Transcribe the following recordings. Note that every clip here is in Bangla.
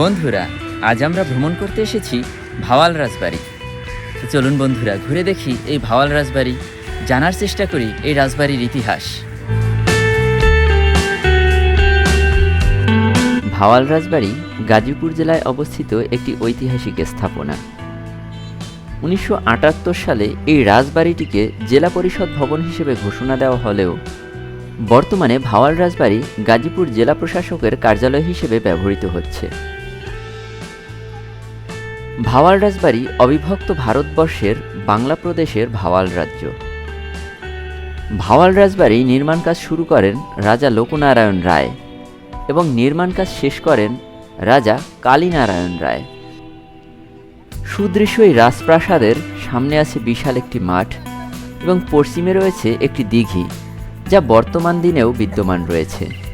বন্ধুরা, আজ আমরা ভ্রমণ করতে এসেছি ভাওয়াল রাজবাড়ি। তো চলুন বন্ধুরা, ঘুরে দেখি এই ভাওয়াল রাজবাড়ি, জানার চেষ্টা করি এই রাজবাড়ির ইতিহাস। ভাওয়াল রাজবাড়ি গাজীপুর জেলায় অবস্থিত একটি ঐতিহাসিক স্থাপনা। উনিশশো আটাত্তর সালে এই রাজবাড়িটিকে জেলা পরিষদ ভবন হিসেবে ঘোষণা দেওয়া হলেও, বর্তমানে ভাওয়াল রাজবাড়ি গাজীপুর জেলা প্রশাসকের কার্যালয় হিসেবে ব্যবহৃত হচ্ছে। ভাওয়াল রাজবাড়ি অবিভক্ত ভারতবর্ষের বাংলা প্রদেশের ভাওয়াল রাজ্য ভাওয়াল রাজবাড়ি নির্মাণ কাজ শুরু করেন রাজা লোকনারায়ণ রায় এবং নির্মাণ কাজ শেষ করেন রাজা কালীনারায়ণ রায়। সুদৃশ্য এই রাজপ্রাসাদের সামনে আছে বিশাল একটি মাঠ এবং পশ্চিমে রয়েছে একটি দিঘি, যা বর্তমান দিনেও বিদ্যমান রয়েছে।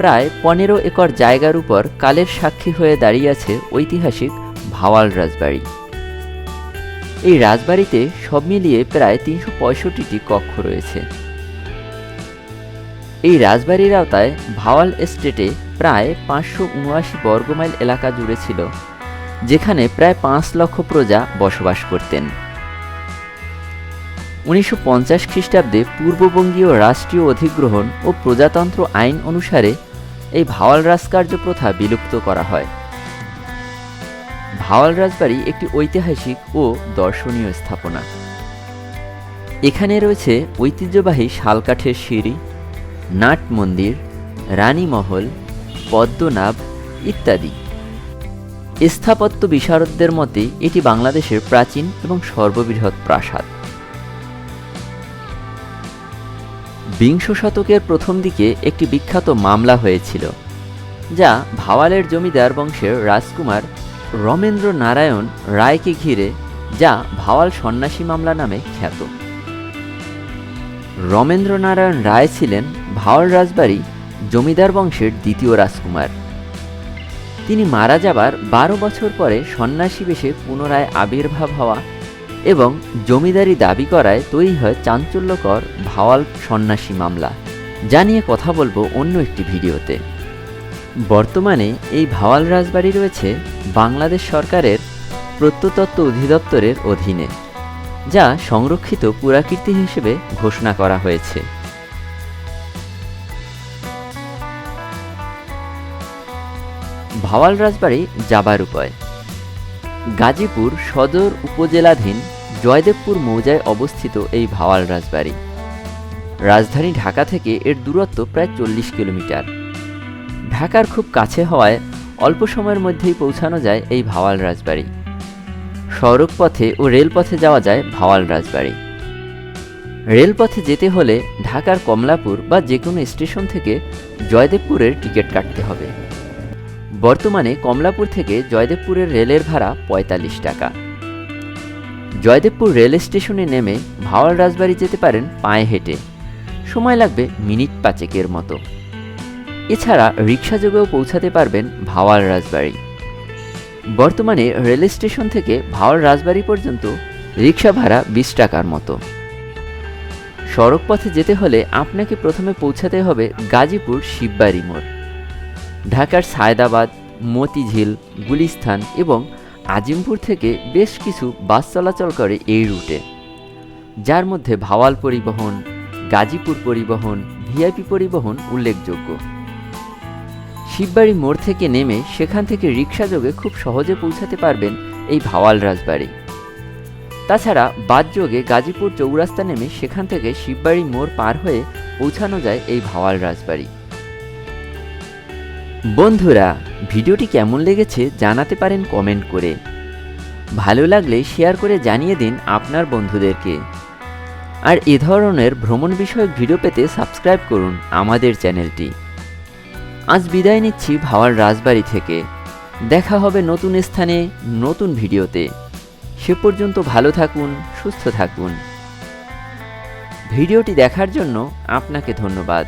প্রায় পনেরো একর জায়গার উপর কালের সাক্ষী হয়ে দাঁড়িয়ে আছে ঐতিহাসিক ভাওয়াল রাজবাড়ি। এই রাজবাড়িতে সব মিলিয়ে প্রায় তিনশো পঁয়ষট্টিটি কক্ষ রয়েছে। এই রাজবাড়ির আওতায় ভাওয়াল এস্টেটে প্রায় পাঁচশো উনআশি বর্গমাইল এলাকা জুড়ে ছিল, যেখানে প্রায় পাঁচ লক্ষ প্রজা বসবাস করতেন। উনিশশো পঞ্চাশ খ্রিস্টাব্দে পূর্ববঙ্গীয় রাষ্ট্রীয় অধিগ্রহণ ও প্রজাতন্ত্র আইন অনুসারে এই ভাওয়াল রাজকার্য প্রথা বিলুপ্ত করা হয়। ভাওয়াল রাজবাড়ি একটি ঐতিহাসিক ও দর্শনীয় স্থাপনা। এখানে রয়েছে ঐতিহ্যবাহী শালকাঠের সিঁড়ি, নাট মন্দির রানীমহল পদ্মনাভ ইত্যাদি। স্থাপত্য বিশারদদের মতে এটি বাংলাদেশের প্রাচীন এবং সর্ববৃহৎ প্রাসাদ। বিংশ শতকের প্রথম দিকে একটি বিখ্যাত মামলা হয়েছিল, যা ভাওয়ালের জমিদার বংশের রাজকুমার রমেন্দ্র নারায়ণ রায়কে ঘিরে, যা ভাওয়াল সন্ন্যাসী মামলা নামে খ্যাত। রমেন্দ্র নারায়ণ রায় ছিলেন ভাওয়াল রাজবাড়ি জমিদার বংশের দ্বিতীয় রাজকুমার। তিনি মারা যাবার বারো বছর পরে সন্ন্যাসী বেশে পুনরায় আবির্ভাব হওয়া এবং জমিদারি দাবি করায় তৈরি হয় চাঞ্চল্যকর ভাওয়াল সন্ন্যাসী মামলা। যা নিয়ে কথা বলব অন্য একটি ভিডিওতে। বর্তমানে এই ভাওয়াল রাজবাড়ি রয়েছে বাংলাদেশ সরকারের প্রত্নতত্ত্ব অধিদপ্তরের অধীনে, যা সংরক্ষিত পুরাকীর্তি হিসেবে ঘোষণা করা হয়েছে। ভাওয়াল রাজবাড়ি যাবার উপায়। গাজীপুর সদর উপজেলাধীন জয়দেবপুর মৌজায় অবস্থিত এই ভাওয়াল রাজবাড়ি। রাজধানী ঢাকা থেকে এর দূরত্ব প্রায় চল্লিশ কিলোমিটার। ঢাকার খুব কাছে হওয়ায় অল্প সময়ের মধ্যেই পৌঁছানো যায় এই ভাওয়াল রাজবাড়ি। সড়ক পথে ও রেলপথে যাওয়া যায় ভাওয়াল রাজবাড়ি। রেলপথে যেতে হলে ঢাকার কমলাপুর বা যে কোনো স্টেশন থেকে জয়দেবপুরের টিকিট কাটতে হবে। বর্তমানে কমলাপুর থেকে জয়দেবপুরের রেলের ভাড়া পঁয়তাল্লিশ টাকা। জয়দেবপুর রেল স্টেশনে নেমে ভাওয়াল রাজবাড়ি যেতে পারেন পায়ে হেঁটে। সময় লাগবে মিনিট পাঁচেকের মতো। এছাড়া রিক্সা যোগেও পৌঁছাতে পারবেন ভাওয়াল রাজবাড়ি। বর্তমানে রেল স্টেশন থেকে ভাওয়াল রাজবাড়ি পর্যন্ত রিক্সা ভাড়া বিশ টাকার মতো। সড়ক পথে যেতে হলে আপনাকে প্রথমে পৌঁছাতে হবে গাজীপুর শিববাড়ি মোড়। ঢাকার সায়দাবাদ, মতিঝিল গুলিস্থান এবং আজিমপুর থেকে বেশ কিছু বাস চলাচল করে এই রুটে। যার মধ্যে ভাওয়াল পরিবহন, গাজীপুর পরিবহন, ভিআইপি পরিবহন উল্লেখযোগ্য। শিববাড়ি মোড় থেকে নেমে সেখান থেকে রিক্সা যোগে খুব সহজে পৌঁছাতে পারবেন এই ভাওয়াল রাজবাড়ি। তাছাড়া বাদ যোগে গাজীপুর চৌরাস্তা নেমে সেখান থেকে শিববাড়ি মোড় পার হয়ে পৌঁছানো যায় এই ভাওয়াল রাজবাড়ি। বন্ধুরা, ভিডিওটি কেমন লেগেছে জানাতে পারেন কমেন্ট করে। ভালো লাগলে শেয়ার করে জানিয়ে দিন আপনার বন্ধুদেরকে। আর এ ধরনের ভ্রমণ বিষয়ক ভিডিও পেতে সাবস্ক্রাইব করুন আমাদের চ্যানেলটি। আজ বিদায় নিচ্ছি ভাওয়ার রাজবাড়ি থেকে। দেখা হবে নতুন স্থানে, নতুন ভিডিওতে। সে পর্যন্ত ভালো থাকুন, সুস্থ থাকুন। ভিডিওটি দেখার জন্য আপনাকে ধন্যবাদ।